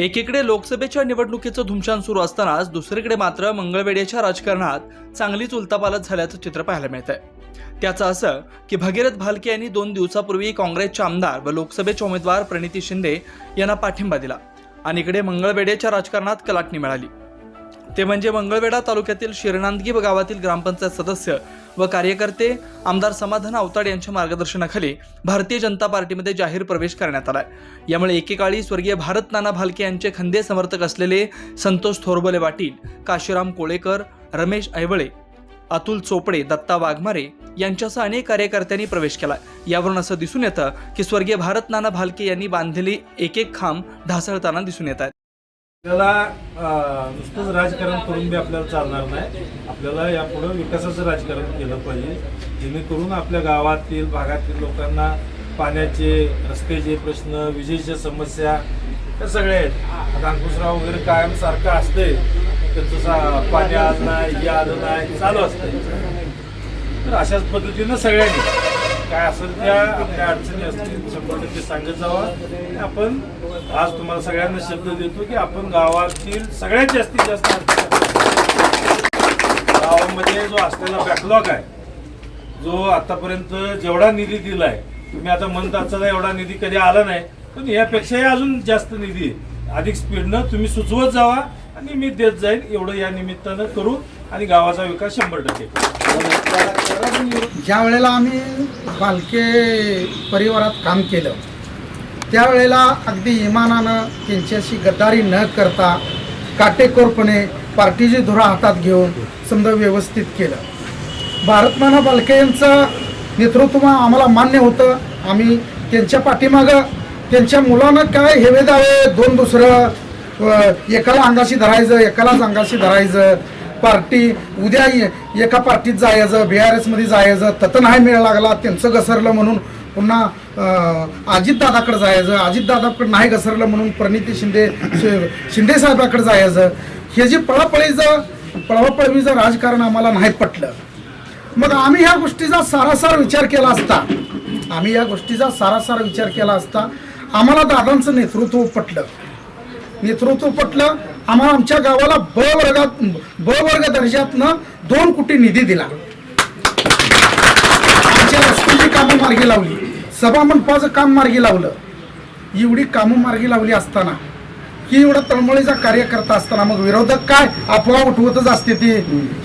एकीकडे लोकसभेच्या निवडणुकीचं धुमशान सुरू असतानाच दुसरीकडे मात्र मंगळवेड्याच्या राजकारणात चांगलीच उलतापालत झाल्याचं चित्र पाहायला मिळतंय. त्याचं असं की भगीरथ भालके यांनी दोन दिवसापूर्वी काँग्रेसचे आमदार व लोकसभेचे उमेदवार प्रणिती शिंदे यांना पाठिंबा दिला आणि इकडे मंगळवेड्याच्या राजकारणात कलाटणी मिळाली. ते म्हणजे मंगळवेढा तालुक्यातील शिरनांदगी गावातील ग्रामपंचायत सदस्य व कार्यकर्ते आमदार समाधान अवताड यांच्या मार्गदर्शनाखाली भारतीय जनता पार्टीमध्ये जाहीर प्रवेश करण्यात आला यामुळे एकेकाळी स्वर्गीय भारत नाना भालके यांचे खंदे समर्थक असलेले संतोष थोरबले पाटील काशीराम कोळेकर रमेश ऐवळे अतुल चोपडे दत्ता वाघमारे यांच्यासह अनेक कार्यकर्त्यांनी प्रवेश केला. यावरून असं दिसून येतं की स्वर्गीय भारत नाना भालके यांनी बांधलेली एक एक खांब ढासळताना दिसून येत आहेत. आपल्याला नुसतंच राजकारण करून बी आपल्याला चालणार नाही. आपल्याला यापुढं विकासाचं राजकारण केलं पाहिजे. जेणेकरून आपल्या गावातील भागातील लोकांना पाण्याचे रस्त्याचे प्रश्न विजेच्या समस्या त्या सगळ्या आहेत. आता अंकुशराव वगैरे कायम सारखं असते त्यांचं सा- पाणी आलं नाही हे आलं नाही चालू असते तर अशाच पद्धतीनं सगळ्यांनी काय असेल त्या आपल्या अडचणी असतील शंभर टक्के सांगत जावा. आपण आज तुम्हाला सगळ्यांना शब्द देतो की आपण गावातील सगळ्यात जास्तीत जास्त गावामध्ये जो असलेला बॅकलॉग आहे जो आतापर्यंत जेवढा निधी दिलाय तुम्ही आता म्हणता एवढा निधी कधी आला नाही पण यापेक्षाही अजून जास्त निधी अधिक स्पीडनं तुम्ही सुचवत जावा आणि मी देत जाईल एवढं या निमित्तानं करू आणि गावाचा विकास शंभर टक्के करू. ज्या वेळेला आम्ही बालके परिवारात काम केलं त्यावेळेला अगदी इमानानं त्यांच्याशी गद्दारी न करता काटेकोरपणे पार्टीची धुरा हातात घेऊन समजा व्यवस्थित केलं. भारतमाना बालके यांचं नेतृत्व आम्हाला मान्य होतं. आम्ही त्यांच्या पाठीमागं त्यांच्या मुलांना काय हेवे दावे दोन दुसरं एकाला अंगाशी धरायचं एकालाच अंगाशी धरायचं पार्टी उद्या एका पार्टीत जायचं बी आर एसमध्ये जायचं ततं नाही मिळायला लागला त्यांचं घसरलं म्हणून पुन्हा अजितदादाकडे जायचं अजितदादाकडे नाही घसरलं म्हणून प्रणिती शिंदे शि- शिंदे साहेबाकडे जायचं. हे जे पळापळीचं पळवापळवीचं राजकारण आम्हाला नाही पटलं. मग आम्ही ह्या गोष्टीचा सारासार विचार केला असता आम्ही या गोष्टीचा सारासार विचार केला असता आम्हाला दादांचं नेतृत्व पटलं. नेतृत्व पटलं आम्हाला आमच्या गावाला ब वर्गात ब वर्ग दर्जातनं दोन कोटी निधी दिला. आमच्या रस्त्याची कामं मार्गी लावली. सभा मंडपाचं काम मार्गी लावलं. एवढी कामं मार्गी लावली असताना ही एवढा तळमळीचा कार्यकर्ता असताना मग विरोधक काय अफवा उठवतच असते ती?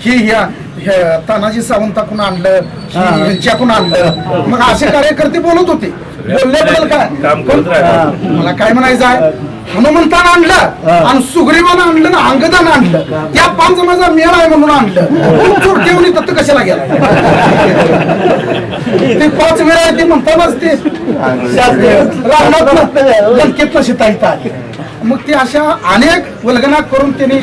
ही ह्या तानाजी सावंताकडून आणलं यांच्याकडून आणलं. मग असे कार्यकर्ते बोलत होते. बोलल्याबद्दल काय? काम करत राहा मला काय म्हणायचं आहे? हनुमंतानं आणलं आणि सुग्रीवानं आणलं ना अंगदानं आणलं. त्या पाच जणांचा मेळ आहे म्हणून आणलं. चोरटेवणी तत्त कशाला गेला? ते पाच वेळा आहे ते म्हणतानाच ते रावणात आली. मग ते अशा अनेक वल्गना करून त्यांनी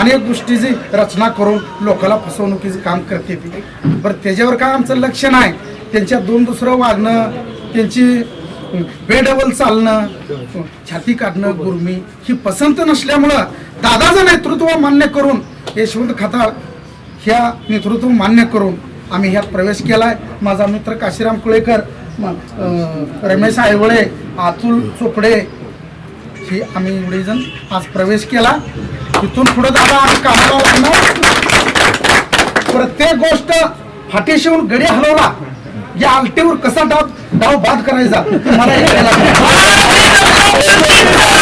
अनेक गोष्टीची रचना करून लोकांना फसवणुकीचे काम करते ती. बरं त्याच्यावर काय आमचं लक्ष नाही. त्यांच्या दोन दुसरं वागणं त्यांची बेडबल चालणं छाती काढणं गुरमी ही पसंत नसल्यामुळं दादाचं नेतृत्व मान्य करून यशवंत खताळ ह्या नेतृत्व मान्य करून आम्ही ह्यात प्रवेश केला आहे माझा मित्र काशीराम कुळेकर रमेश आयवळे अतुल चोपडे ही आम्ही एवढे जण आज प्रवेश केला. तिथून पुढे दादा आम्ही कामाला लागणार. प्रत्येक गोष्ट फाटीशिवून गडी हलवला. या आलटेवर कसा डाव डाव बाद करायचा? मला हे